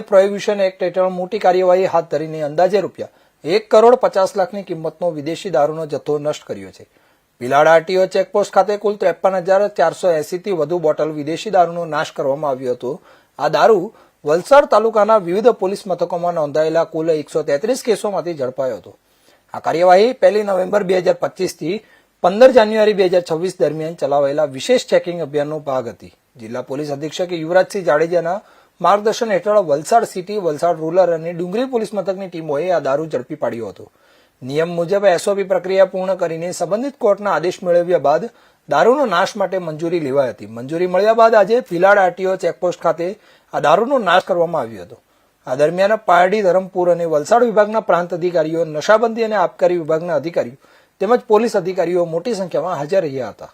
Prohibition act હેઠળ મોટી કાર્યવાહી હાથ ધરીને અંદાજે રૂપિયા એક કરોડ પચાસ લાખની કિંમતનો વિદેશી દારૂનો જથ્થો નષ્ટ કર્યો છે. ભીલાડ આરટીઓ ચેકપોસ્ટ ખાતે કુલ ત્રેપન હજાર ચારસો એસીથી વધુ બોટલ વિદેશી દારૂનો નાશ કરવામાં આવ્યો હતો. આ દારૂ વલસાડ તાલુકાના વિવિધ પોલીસ મથકોમાં નોંધાયેલા કુલ એકસો તેત્રીસ કેસોમાંથી ઝડપાયો હતો. આ કાર્યવાહી પહેલી નવેમ્બર બે હજાર પચીસથી પંદર જાન્યુઆરી બે હજાર છવ્વીસ દરમિયાન ચલાવાયેલા વિશેષ ચેકિંગ અભિયાનનો ભાગ હતી. જિલ્લા પોલીસ અધિક્ષક યુવરાજસિંહ જાડેજાના માર્ગદર્શન હેઠળ વલસાડ સિટી, વલસાડ રૂરલ અને ડુંગરી પોલીસ મથકની ટીમોએ આ દારૂ ઝડપી પાડ્યો હતો. નિયમ મુજબ એસઓપી પ્રક્રિયા પૂર્ણ કરીને સંબંધિત કોર્ટના આદેશ મેળવ્યા બાદ દારૂનો નાશ માટે મંજૂરી લેવાઈ હતી. મંજૂરી મળ્યા બાદ આજે ફિલાડ આરટીઓ ચેકપોસ્ટ ખાતે આ દારૂનો નાશ કરવામાં આવ્યો હતો. આ દરમિયાન પારડી, ધરમપુર અને વલસાડ વિભાગના પ્રાંત અધિકારીઓ, નશાબંધી અને આબકારી વિભાગના અધિકારીઓ તેમજ પોલીસ અધિકારીઓ મોટી સંખ્યામાં હાજર રહ્યા હતા.